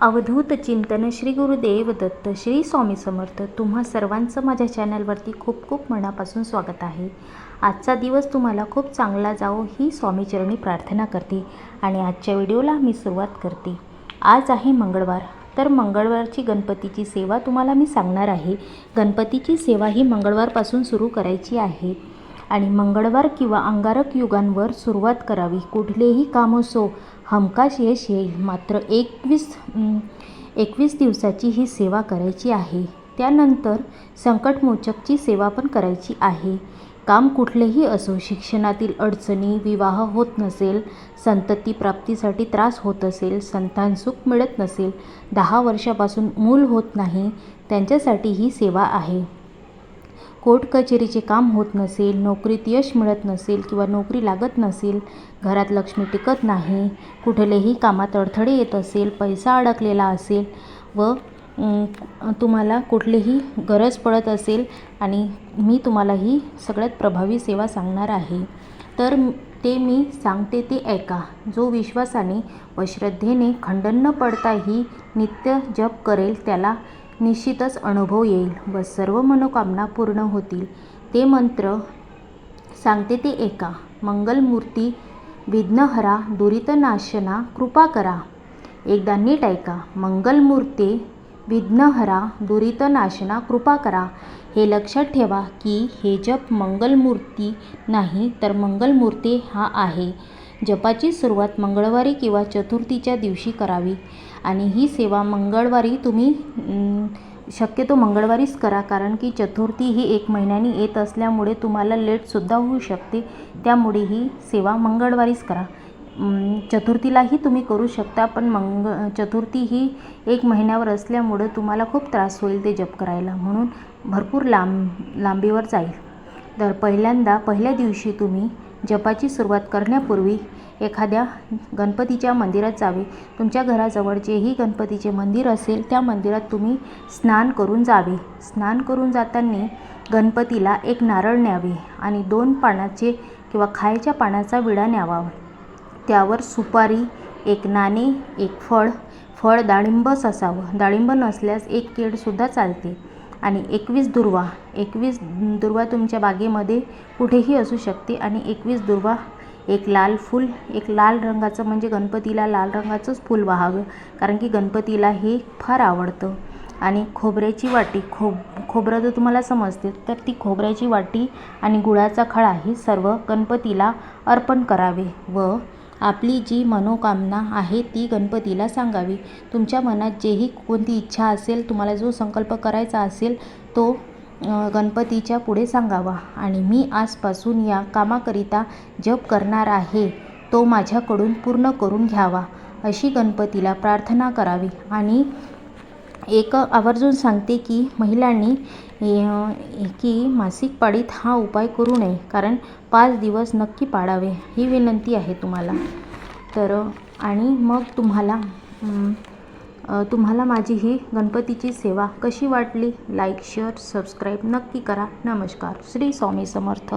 अवधूत चिंतन श्री गुरुदेव दत्त श्री स्वामी समर्थ. तुम्हा सर्वांचं माझ्या चॅनलवरती खूप खूप मनापासून स्वागत आहे. आजचा दिवस तुम्हाला खूप चांगला जावो ही स्वामीचरणी प्रार्थना करते आणि आजच्या व्हिडिओला मी सुरुवात करते. आज आहे मंगळवार. तर मंगळवारची गणपतीची सेवा तुम्हाला मी सांगणार आहे. गणपतीची सेवा ही मंगळवारपासून सुरू करायची आहे. आणि मंगळवार किंवा अंगारक युगांवर सुरुवात करावी. कुठलेही काम असो हमखास यश येईल मात्र एकवीस एकवीस दिवसाची ही सेवा करायची आहे. त्यानंतर संकटमोचकची सेवा पण करायची आहे. काम कुठलेही असो शिक्षणातील अडचणी विवाह होत नसेल संतती प्राप्तीसाठी त्रास होत असेल संतान सुख मिळत नसेल दहा वर्षापासून मूल होत नाही त्यांच्यासाठी ही सेवा आहे. कोर्ट कचेरीचे काम होत नसेल नोकरीत यश मिळत नसेल किंवा नोकरी लागत नसेल घरात लक्ष्मी टिकत नाही कुठलेही कामात अडथळे येत असेल पैसा अडकलेला असेल व तुम्हाला कुठलीही गरज पडत असेल आणि मी तुम्हाला ही सगळ्यात प्रभावी सेवा सांगणार आहे. तर ते मी सांगते ते ऐका. जो विश्वासाने व श्रद्धेने खंडन न पडताही नित्य जप करेल त्याला निश्चितच अनुभव येईल. व सर्व मनोकामना पूर्ण होतील. ते मंत्र सांगते ते एका. मंगलमूर्ती विघ्नहरा दुरितनाशना कृपा करा. एकदा नीट ऐका. मंगलमूर्ते विघ्नहरा दुरितनाशना कृपा करा. हे लक्षात ठेवा की हे जप मंगलमूर्ती नाही तर मंगलमूर्ती हा आहे. जपाची सुरुवात मंगळवारी किंवा चतुर्थीच्या दिवशी करावी. आणि ही सेवा मंगळवारी तुम्ही शक्यतो मंगळवारीच करा कारण की चतुर्थी ही एक महिन्यानी येत असल्यामुळे तुम्हाला लेटसुद्धा होऊ शकते. त्यामुळे ही सेवा मंगळवारीच करा. चतुर्थीलाही तुम्ही करू शकता पण मंग चतुर्थी ही एक महिन्यावर असल्यामुळं तुम्हाला खूप त्रास होईल ते जप करायला. म्हणून भरपूर लांब लांबीवर जाईल. तर पहिल्यांदा पहिल्या दिवशी तुम्ही जपाची सुरुवात करण्यापूर्वी एखाद्या गणपतीच्या मंदिरात जावे. तुमच्या घराजवळ जेही गणपतीचे मंदिर असेल त्या मंदिरात तुम्ही स्नान करून जावे. स्नान करून जाताना गणपतीला एक नारळ न्यावे आणि दोन पानाचे किंवा खायच्या पानाचा विडा न्यावा. त्यावर सुपारी एक नाणे एक फळ फळ डाळिंबच असावं डाळिंब नसल्यास एक केळसुद्धा चालते. आणि एकवीस दुर्वा. एकवीस दुर्वा तुमच्या बागेमध्ये कुठेही असू शकते आणि एकवीस दुर्वा एक लाल फूल एक लाल रंगाचं म्हणजे गणपतीला लाल रंगाचंच फूल वाहावं कारण की गणपतीला हे फार आवडतं. आणि खोबऱ्याची वाटी खोब खोबरं जर तुम्हाला समजते तर ती खोबऱ्याची वाटी आणि गुळाचा खळा हे सर्व गणपतीला अर्पण करावे व आपली जी मनोकामना आहे ती गणपतीला सांगावी. तुमच्या मनात जेही कोणती इच्छा असेल तुम्हाला जो संकल्प करायचा असेल तो गणपतीच्या पुढे सांगावा. आणि मी आजपासून या कामाकरिता जप करणार आहे तो माझ्याकडून पूर्ण करून घ्यावा अशी गणपतीला प्रार्थना करावी. आणि एक आवर्जून सांगते की महिलांनी की मासिक पाळीत हा उपाय करू नये कारण पाच दिवस नक्की पाळावे ही विनंती आहे तुम्हाला. तर आणि मग तुम्हाला तुम्हाला माझी ही गणपतीची सेवा कशी वाटली? लाईक शेअर सबस्क्राईब नक्की करा. नमस्कार. श्री स्वामी समर्थ.